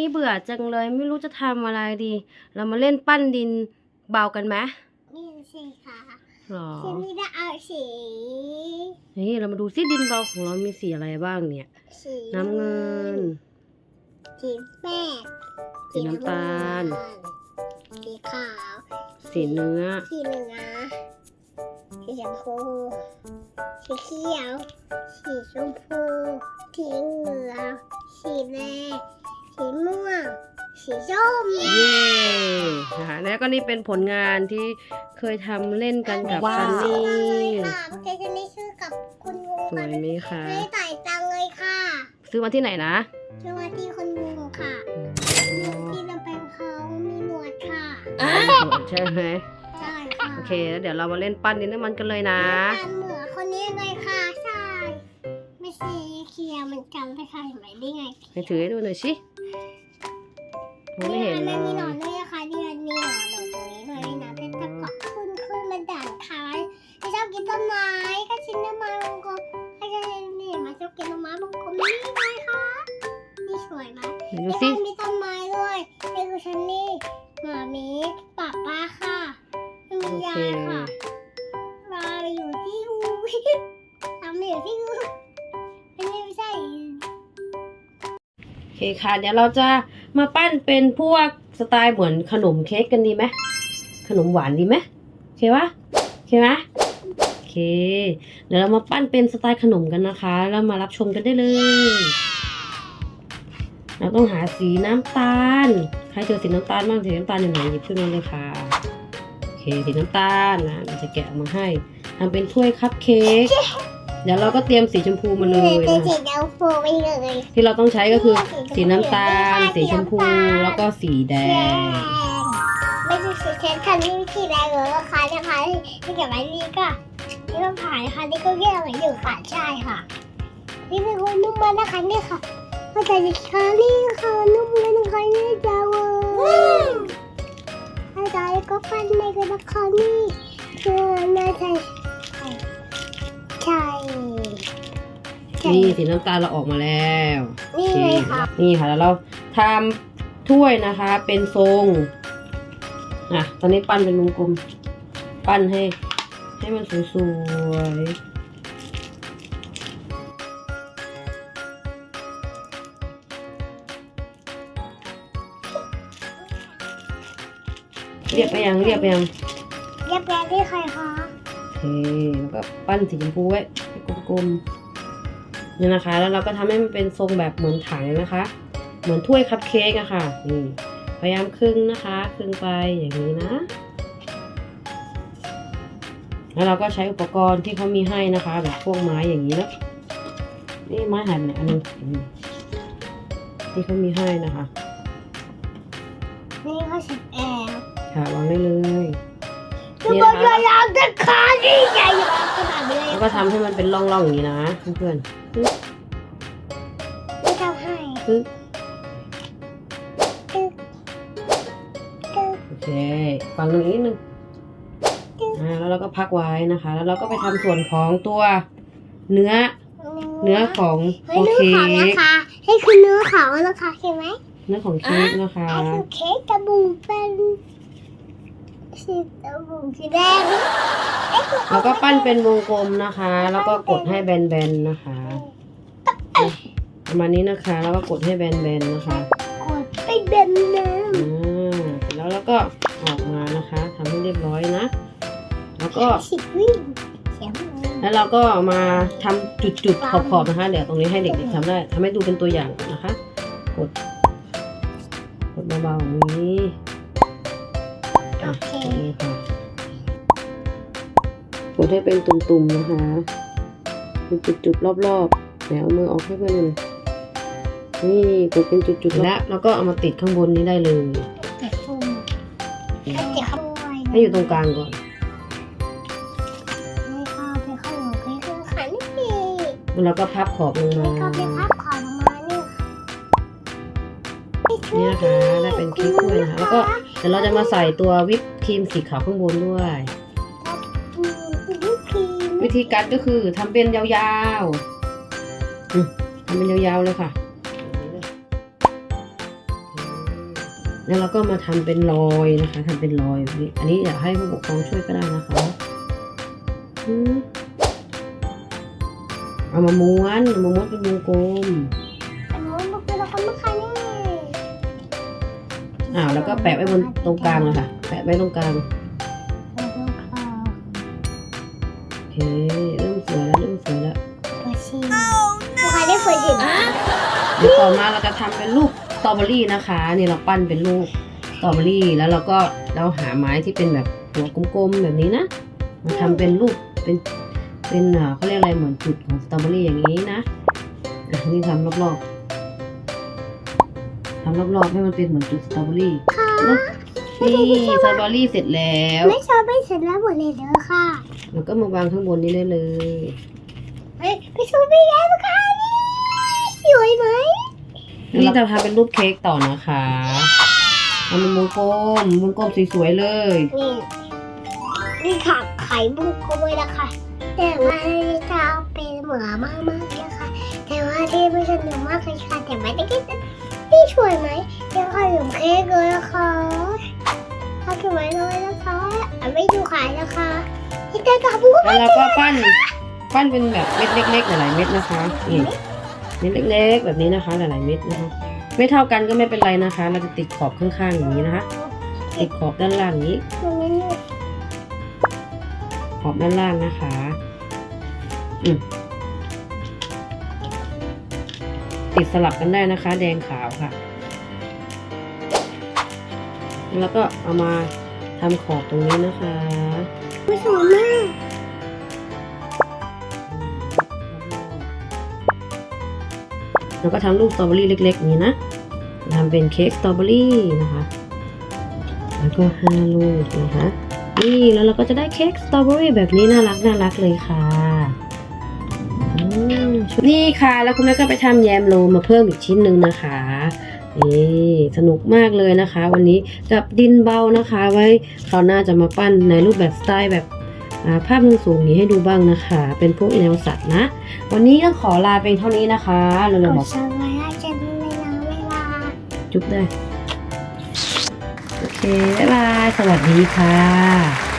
นี้เบื่อจังเลยไม่รู้จะทำอะไรดี เรามาเล่นปั้นดินเบากันไหมนี่สิค่ะหรอฉันนี่จะเอาสี นี่เรามาดูซิดินเบาของเรามีสีอะไรบ้างเนี่ย สีน้ำเงิน สีแป้งสีน้ำตาล สีขาว สีเนื้อ สีเหลือสีชมพู สีเขียว สีชมพู สีเหลือง สีแดง สีม่วง สีส้ม เย้นะคะแล้วก็นี่เป็นผลงานที่เคยทำเล่นกันกับว้าซันนี่ค่ะเมื่อกี้ฉันได้ชื่อกับคุณงูสวยไหมคะ ไม่ต่ายตังเลยค่ะซื้อมาที่ไหนนะชื่อว่าที่คุณงูค่ะที่เราเป็นเขามีหนวดค่ะใช่ไหมใช่ค่ะโอเคแล้วเดี๋ยวเรามาเล่นปั้นดินน้ำมันกันเลยนะตามเหมือนคนนี้เลยค่ะ ใช่ ไม่สีเขียวเหมือนกันเลยค่ะเห็นไหมได้ไง ให้ถือให้ดูหน่อยสิ มองไม่เห็นเลมันมีหนอนยด้วยนะคะที่มันมีหนอนหนอนตรงนี้เลยนะเป็นตะกอบขึ้นขึ้นมันด่านท้ายไม่ชอบกินต้นไม้ก็ชิ้นต้นไม้บางกลมให้ฉันนี่มาชอบกินต้นไม้บางกลมนี่ไงคะนี่สวยไหมเดี๋ยวดูที่สิบ้านมีต้นไม้ด้วยนี่คือฉันนี่หมามีป้าป้าค่ะไม่มีโอเคยายค่ะเราอยู่ที่อูทำอยู่ที่อูอันนี้ไม่ใช่ โอเคค่ะ เดี๋ยวเราจะ มาปั้นเป็นพวกสไตล์เหมือนขนมเค้กกันดีไหมขนมหวานดีไหมโอเคปะโอเคไหมโอเค เดี๋ยวเรามาปั้นเป็นสไตล์ขนมกันนะคะ แล้วมารับชมกันได้เลย เราต้องหาสีน้ำตาล ใครเจอสีน้ำตาลบ้างสีน้ำตาลอยู่ไหนหยิบขึ้นมาเลยค่ะโอเคสีน้ำตาลนะจะแกะออกมาให้ทำเป็นถ้วยคัพเค้ก เดี๋ยวเราก็เตรียมสีชมพูมาเลยเป็นนะสีคะดาวโฟไปเลยที่เราต้องใช้ก็คือ สีน้ำตาล สีชมพูแล้วก็สีแดง ไม่ใช่สีเขียวคันนี้สีแดงหรือราคานะคะที่เก็บไว้นี่ก็ที่เราผ่านนะคะนี่ก็แก้วไว้อยู่ค่ะใช่ค่ะ นี่เป็นคนนุ่มมากนะคะนี่ค่ะเข้าใจไหมคะนี่ค่ะนุ่มเลยนะคะนี่จ้าวเข้าใจก็ฟันในกันนะคะนี่คือน่าใช่ นี่สีน้ำตาลเราออกมาแล้วนี่โอเคเลยค่ะ นี่ค่ะแล้วเราทำถ้วยนะคะ เป็นทรงอะตอนนี้ปั้นเป็นวงกลม ปั้นให้ ให้มันสวยๆเรียบไปยังเรียบไปยังเรียบร้อยที่ใครคะโอเคแล้วก็ปั้นสีชมพูไว้ให้กลมๆ นี่นะคะ แล้วเราก็ทำให้มันเป็นทรงแบบเหมือนถังนะคะ เหมือนถ้วยคัพเค้กอะค่ะนี่พยายามครึ่งนะคะครึ่งไปอย่างนี้นะ แล้วเราก็ใช้อุปกรณ์ที่เขามีให้นะคะ แบบพวกไม้อย่างนี้นะนี่ไม้หายไปไหนอันนึงอืมที่เขามีให้นะคะนี่เขาสิบแอลค่ะวางได้เลยจะนี่บอนะกคะยาวๆจะขาดีใหญ่ขนาดนี้เลยแล้วก็ทำให้มันเป็นร่องๆอย่างนี้นะเพื่อน ไม่ทำให้ๆปึ๊บตึ๊กตึ๊กโอเคฟังตรงนี้นิดนึงอ่าแล้วเราก็พักไว้นะคะ แล้วเราก็ไปทำส่วนของตัวเนื้อเนื้อของเฮ้ยโอเนื้เคขาวนะคะให้คือเนื้อขาวนะคะเห็นไหมเนื้อของเค้กนะคะให้คือเค้กกระบุงเป็นสีกระบุงสีแดงเอ๊ะคือแล้วก็ปั้นเป็นวงกลมนะคะ แล้วก็กดให้แบนๆนะคะ ประมาณนี้นะคะ แล้วก็กดให้แบนๆนะคะกดไปเบนน้อ่าเสร็จแล้วเราก็ออกมานะคะทำให้เรียบร้อยนะ แล้วก็ำสิบวิ่งเสียงแล้วเราก็มาทำจุดๆขอบๆนะคะ เดี๋ยวตรงนี้ให้เด็กๆทำได้ทำให้ดูเป็นตัวอย่างก่อนนะคะ กด กดเบาๆอย่างนี้อะตรงนี้ค่ะกดให้เป็นตุ่มๆนะคะเป็นจุดๆรอบๆ แล้วเอามือออกให้เพื่อนเลย นี่กดเป็นจุดๆแล้วแล้วก็เอามาติดข้างบนนี้ได้เลยเจ็ดฟุ่มเจ็ดขโมยให้อยู่ตรงกลางก่อนไม่เข้าไปเข้าหนูเคยคือขันนี่แล้วเราก็พับขอบลงมาไม่เข้าไปพับขอลงมานี่นี่นะคะได้เป็นเค้กถ้วยนะคะแล้วก็เดี๋ยวเราจะมาใส่ตัววิปครีมสีขาวข้างบนด้วยวิปครีมวิธีการก็คือทำเป็นยาวๆอืมทำเป็นยาวๆเลยค่ะ แล้วเราก็มาทำเป็นรอยนะคะทำเป็นรอยแบบนี้อันนี้อยากให้ผู้ปกครองช่วยก็ได้นะคะอืมเอามาม้วนเอามาม้วนเป็นวงกลมอันนู้นมันคือละครนะคะนี่อ่าแล้วก็แปะไว้บนตรงกลางเลยค่ะ แปะไว้ตรงกลางโอเคเริ่มสวยแล้วเริ่มสวยแล้วเปิดชิมลูกค้าได้เปิดชิมเดี๋ยวต่อมาเราจะทำเป็นรูปส ตรอเบอรี่นะคะนี่เราปั้นเป็นรูปสตรอเบอรี่แล้วเราก็เราหาไม้ที่เป็นแบบหัวกลมๆแบบนี้นะมาทำเป็นรูปเป็นเป็นอ่าเขาเรียกอะไรเหมือนจุดของสตรอเบอรี่อย่างนี้นะอะนี่ทำรอบๆทำรอบๆให้มันเป็นเหมือนจุดสตรอเบอรี่ค่ะนี่สตรอเบอรี่เสร็จแล้วไม่ชอบไม่เสร็จแล้วหมดเลยเด้อค่ะแล้วก็มาวางข้างบนนี้ได้เลยเฮ้ยไปชมไม่ได้ลูกค้านี่สวยไหม นี่เราทำเป็นรูปเค้กต่อนะคะทำเป็นวงกลมวงกลมสวยๆเลย นี่ นี่ค่ะไข่บุกก็เลยนะคะแต่ว่าจะเป็นเหมือมากมากๆเลยค่ะ แต่ว่าที่ไม่สนุกมากเลยค่ะ แต่ไม่ได้คิดนี่สวยไหมยังขนมเค้กเลยนะคะถ้าเก็บไว้เลยนะคะอะไม่ดูขายนะคะที่แต่กับบุกแล้วเราก็ปั้น ปั้นเป็นแบบเม็ดเล็กๆหลายๆเม็ดนะคะนี่ เม็ดเล็กๆ แบบนี้นะคะ หลายๆเม็ดนะคะ ไม่เท่ากันก็ไม่เป็นไรนะคะ เราจะติดขอบข้างๆอย่างนี้นะคะ ติดขอบด้านล่างนี้ ขอบด้านล่างนะคะ อืมติดสลับกันได้นะคะ แดงขาวค่ะ แล้วก็เอามาทำขอบตรงนี้นะคะ ไม่สวยมาก แล้วก็ทำรูปสตรอเบอรี่เล็ก ๆ นี้นะทำเป็นเค้กสตรอเบอรี่นะคะ แล้วก็ห้าลูกนะคะ นี่แล้วเราก็จะได้เค้กสตรอเบอรี่แบบนี้น่ารักน่ารักเลยค่ะนี่ค่ะ แล้วคุณแม่ก็ไปทำแยมโรลมาเพิ่มอีกชิ้นหนึ่งนะคะนี่สนุกมากเลยนะคะ วันนี้กับดินเบานะคะ ไว้คราวหน้าจะมาปั้นในรูปแบบสไตล์แบบ ภาพมุมสูงนี้ให้ดูบ้างนะคะ เป็นพวกแนวสัตว์นะ วันนี้ต้องขอลาเป็นเท่านี้นะคะเรากจะบอกจุ๊บได้ โอเค บ๊ายบาย สวัสดีค่ะ